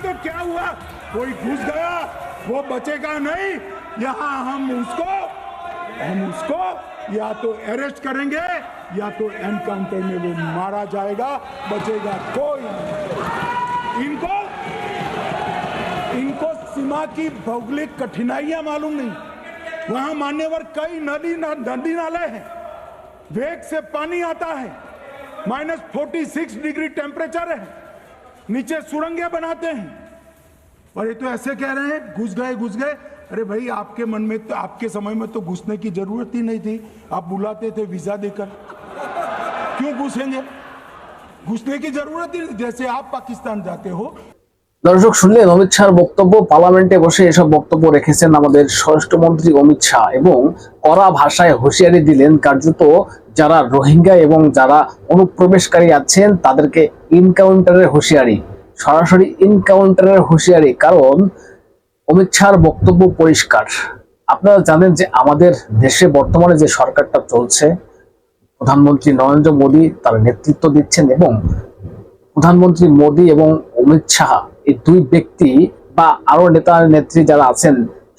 तो क्या हुआ? कोई घुस गया, वो बचेगा नहीं। यहाँ हम उसको हम उसको या तो अरेस्ट करेंगे, या तो एनकाउंटर में वो मारा जाएगा, बचेगा कोई इनको इनको सीमा की भौगोलिक कठिनाइयाँ मालूम नहीं। वहाँ मान्यवर कई नदी नदी नाले हैं। वेग से पानी आता है। Minus forty six degree temperature है। नीचे सुरंगे बनाते हैं और ये तो ऐसे कह रहे हैं घुस गए घुस गए अरे भाई आपके मन में तो आपके समय में तो घुसने की जरूरत ही नहीं थी आप बुलाते थे वीजा देकर क्यों घुसेंगे घुसने की जरूरत ही नहीं जैसे आप पाकिस्तान जाते हो দর্শক শুনলেন অমিত শাহর বক্তব্য পার্লামেন্টে বসে এসব বক্তব্য রেখেছেন আমাদের স্বরাষ্ট্রমন্ত্রী অমিত শাহ এবং কড়া ভাষায় হুঁশিয়ারি দিলেন কার্যত যারা রোহিঙ্গা এবং যারা অনুপ্রবেশকারী আছেন তাদেরকে ইনকাউন্টারের হুঁশিয়ারি, সরাসরি ইনকাউন্টারের হুঁশিয়ারি, কারণ অমিত শাহর বক্তব্য পরিষ্কার। আপনারা জানেন যে আমাদের দেশে বর্তমানে যে সরকারটা চলছে, প্রধানমন্ত্রী নরেন্দ্র মোদী তার নেতৃত্ব দিচ্ছেন এবং প্রধানমন্ত্রী মোদী এবং অমিত শাহ এই দুই ব্যক্তি বা আরও নেতা নেত্রী যারা আছেন,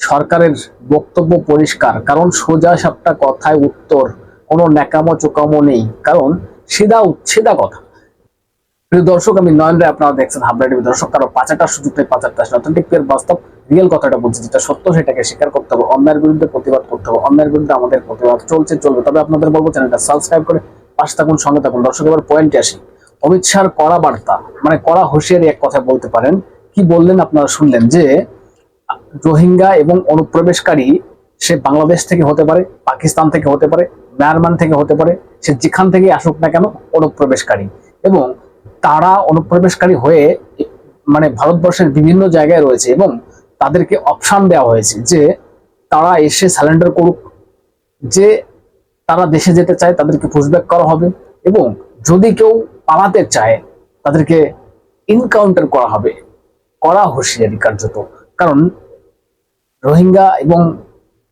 সরকারের বক্তব্য পরিষ্কার, কারণ সোজা সাপটা কথায় উত্তর, কোনো ন্যাকামো চোকামো নেই, কারণ সিধা উচ্ছেদা কথা। প্রিয় দর্শক, আমি নয়ন রায়, আপনারা দেখছেন হাবড়া টিভি। দর্শক, কারও পাঁচাটা সুযোগ নেই পাঁচাটা অথেন্টিক পেয়ার বাস্তব রিয়েল কথাটা বলছি, যেটা সত্য সেটাকে স্বীকার করতে হবে অন্যায়ের বিরুদ্ধে প্রতিবাদ করতে হবে অন্যায়ের বিরুদ্ধে আমাদের প্রতিবাদ চলছে, চলবে। তবে আপনাদের বলব চ্যানেলটা সাবস্ক্রাইব করে পাশে থাকুন, সঙ্গে থাকুন। দর্শক, এবার পয়েন্টে আসি। অমিত শাহর কড়া বার্তা মানে কড়া হুঁশিয়ারি এক কথা বলতে পারেন। কি বললেন আপনারা শুনলেন যে, রোহিঙ্গা এবং অনুপ্রবেশকারী, সে বাংলাদেশ থেকে হতে পারে, পাকিস্তান থেকে হতে পারে, মায়ানমার থেকে হতে পারে, সে যেখান থেকে আসুক না কেন, অনুপ্রবেশকারী। এবং তারা অনুপ্রবেশকারী হয়ে মানে ভারতবর্ষের বিভিন্ন জায়গায় রয়েছে এবং তাদেরকে অপশন দেওয়া হয়েছে যে তারা এসে স্যালেন্ডার করুক। যে তারা দেশে যেতে চায় তাদেরকে পুশব্যাক করা হবে এবং যদি কেউ পালাতে চায় তাদেরকে ইনকাউন্টার করা হবে। করা হুঁশিয়ারি কার্যত। কারণ রোহিঙ্গা এবং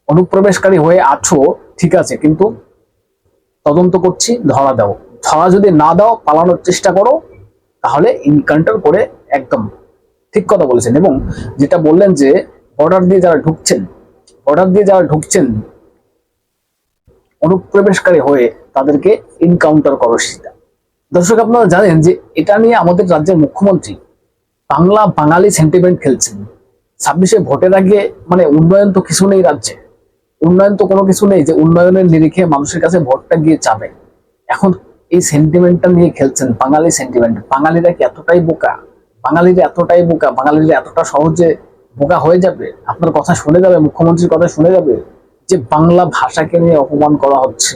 অনুপ্রবেশকারী হয়ে আছো, ঠিক আছে, কিন্তু তদন্ত করছি, ধরা দাও। ধরা যদি না দাও, পালানোর চেষ্টা করো তাহলে ইনকাউন্টার করে একদম ঠিক কথা বলেছেন এবং যেটা বললেন যে বর্ডার দিয়ে যারা ঢুকছেন বর্ডার দিয়ে যারা ঢুকছেন, অনুপ্রবেশকারী হয়ে তাদেরকে ইনকাউন্টার করো সেটা। দর্শক, আপনারা জানেন যে এটা নিয়ে আমাদের রাজ্যের মুখ্যমন্ত্রী বাংলা বাঙালি সেন্টিমেন্ট খেলছেন। ছাব্বিশে ভোটের আগে মানে উন্নয়ন তো কিছু নেই রাজ্যে। উন্নয়ন তো কোনো কিছু নেই যে উন্নয়নের নিরিখে মানুষের কাছে ভোটটা গিয়ে যাবে। এখন এই সেন্টিমেন্টটা নিয়ে খেলছেন বাঙালি সেন্টিমেন্ট বাঙালিরা কি এতটাই বোকা? বাঙালিরা এতটাই বোকা? বাঙালিরা এতটা সহজে বোকা হয়ে যাবে? আপনার কথা শুনে যাবে, মুখ্যমন্ত্রীর কথা শুনে যাবে যে বাংলা ভাষাকে নিয়ে অপমান করা হচ্ছে।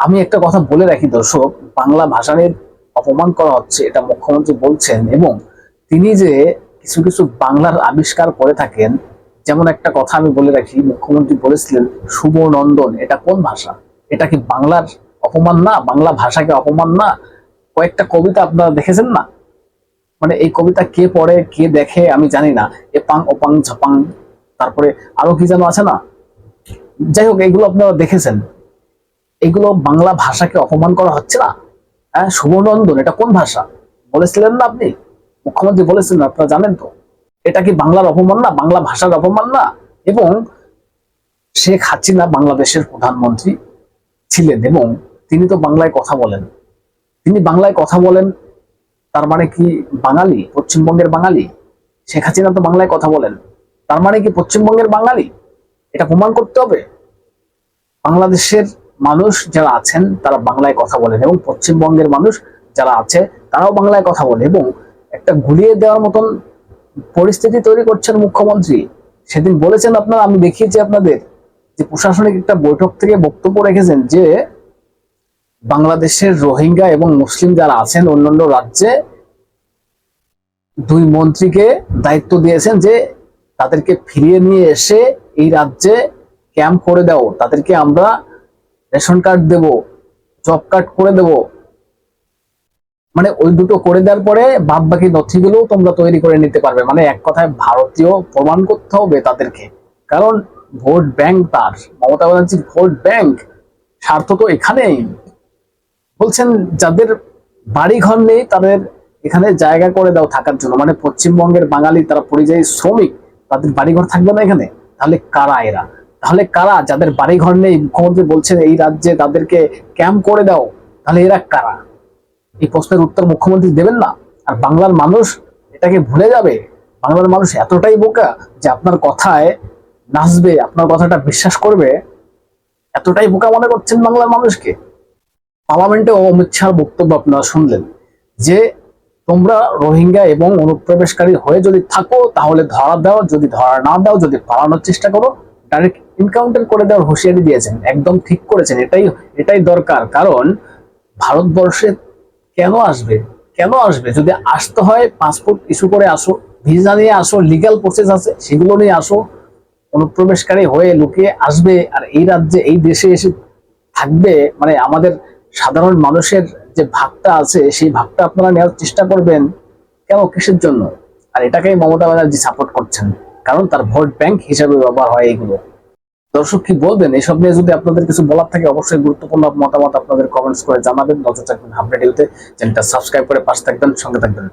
আমি একটা কথা বলে রাখি দর্শক, বাংলা ভাষা নিয়ে অপমান করা হচ্ছে, এটা মুখ্যমন্ত্রী বলছেন এবং তিনি যে কিছু কিছু বাংলার আবিষ্কার করে থাকেন, যেমন একটা কথা আমি বলে রাখি, মুখ্যমন্ত্রী বলেছিলেন, শুভ নন্দন এটা কোন ভাষা? এটা কি বাংলার অপমান না, বাংলা ভাষাকে অপমান না, কয়েকটা কবিতা আপনারা দেখেছেন না? মানে এই কবিতা কে পড়ে, কে দেখে, আমি জানি না। এপাং, ওপাং, ঝাপাং, তারপরে আরও কি যেন আছে না? যাই হোক, এগুলো আপনারা দেখেছেন। এগুলো বাংলা ভাষাকে অপমান করা হচ্ছে না? হ্যাঁ শুভনন্দন, এটা কোন ভাষা? বলেছিলেন না আপনি? মুখ্যমন্ত্রী বলেছিলেন, আপনারা জানেন তো। এটা কি বাংলার অপমান না? বাংলা ভাষার অপমান না? এবং শেখ হাসিনা বাংলাদেশের প্রধানমন্ত্রী ছিলেন এবং তিনি তো বাংলায় কথা বলেন। তিনি বাংলায় কথা বলেন, তার মানে কি বাঙালি? পশ্চিমবঙ্গের বাঙালি? শেখ হাসিনা তো বাংলায় কথা বলেন। তার মানে কি পশ্চিমবঙ্গের বাঙালি? এটা প্রমাণ করতে হবে। বাংলাদেশের মানুষ যারা আছেন, তারা বাংলায় কথা বলেন এবং পশ্চিমবঙ্গের মানুষ যারা আছে, তারাও বাংলায় কথা বলে এবং একটা গুলিয়ে দেওয়ার মতন পরিস্থিতি তৈরি করছেন মুখ্যমন্ত্রী। সেদিন বলেছেন আপনারা, আমি দেখিয়েছি আপনাদের যে প্রশাসনিক একটা বৈঠক থেকে বক্তব্য রেখেছেন যে বাংলাদেশের রোহিঙ্গা এবং মুসলিম যারা আছেন অন্যান্য রাজ্যে দুই মন্ত্রীকে দায়িত্ব দিয়েছেন যে তাদেরকে ফিরিয়ে নিয়ে এসে এই রাজ্যে ক্যাম্প করে দাও। তাদেরকে আমরা রেশন কার্ড দেব, জব কার্ড করে দেব। মানে ওই দুটো করে দেওয়ার পরে বাদ বাকি নথিগুলো তোমরা তৈরি করে নিতে পারবে। মানে এক কথায় ভারতীয় প্রমাণ করতে হবে তাদেরকে। কারণ ভোট ব্যাংক তার। মমতা ব্যানার্জির ভোট ব্যাংক স্বার্থ তো এখানেই। বলছেন যাদের বাড়ি ঘর নেই, তাদের এখানে জায়গা করে দাও থাকার জন্য। মানে পশ্চিমবঙ্গের বাঙালি, তারা পরিযায়ী শ্রমিক, তাদের বাড়িঘর থাকবে না এখানে? তাহলে কারা এরা? তাহলে কারা? যাদের বাড়িঘর নেই, মুখ্যমন্ত্রী বলছেন এই রাজ্যে তাদেরকে ক্যাম্প করে দাও। তাহলে এরা কারা? এই প্রশ্নের উত্তর মুখ্যমন্ত্রী দেবেন না। আর বাংলার মানুষ এটাকে ভুলে যাবে। বাংলার মানুষ এতটাই বোকা যে আপনার কথায় নাচবে, আপনার কথাটা বিশ্বাস করবে। এতটাই বোকা মনে করছেন বাংলার মানুষকে। পার্লামেন্টে অমিত শাহর বক্তব্য আপনারা শুনলেন যে তোমরা রোহিঙ্গা এবং অনুপ্রবেশকারী হয়ে যদি থাকো, তাহলে ধরা দাও, যদি ধরা না দাও, যদি পালানোর চেষ্টা করো ডাইরেক্ট এনকাউন্টার করে দেওয়ার হুঁশিয়ারি দিয়েছেন, একদম ঠিক করেছেন, এটাই এটাই দরকার। কারণ ভারতবর্ষে কেন আসবে? কেন আসবে? যদি আসতে হয় পাসপোর্ট ইস্যু করে আসো ভিসা নিয়ে আসো লিগাল প্রসেস আছে, সেগুলো নিয়ে আসো, অনুপ্রবেশকারী হয়ে লুকিয়ে আসবে, আর এই রাজ্যে, এই দেশে এসে থাকবে মানে আমাদের সাধারণ মানুষের যে ভাগটা আছে, সেই ভাগটা আপনারা নেওয়ার চেষ্টা করবেন কেন কিসের জন্য? আর এটাকেই মমতা ব্যানার্জি সাপোর্ট করছেন, কারণ তার ভোট ব্যাংক হিসাবে ব্যবহার হয় এগুলো দর্শক কি বলবেন? এসব নিয়ে যদি আপনাদের কিছু বলার থাকে, অবশ্যই গুরুত্বপূর্ণ মতামত আপনাদের কমেন্টস করে জানাবেন। নজর থাকবেন হাফ রেডিওতে চ্যানেলটা সাবস্ক্রাইব করে পাশে থাকবেন, সঙ্গে থাকবেন।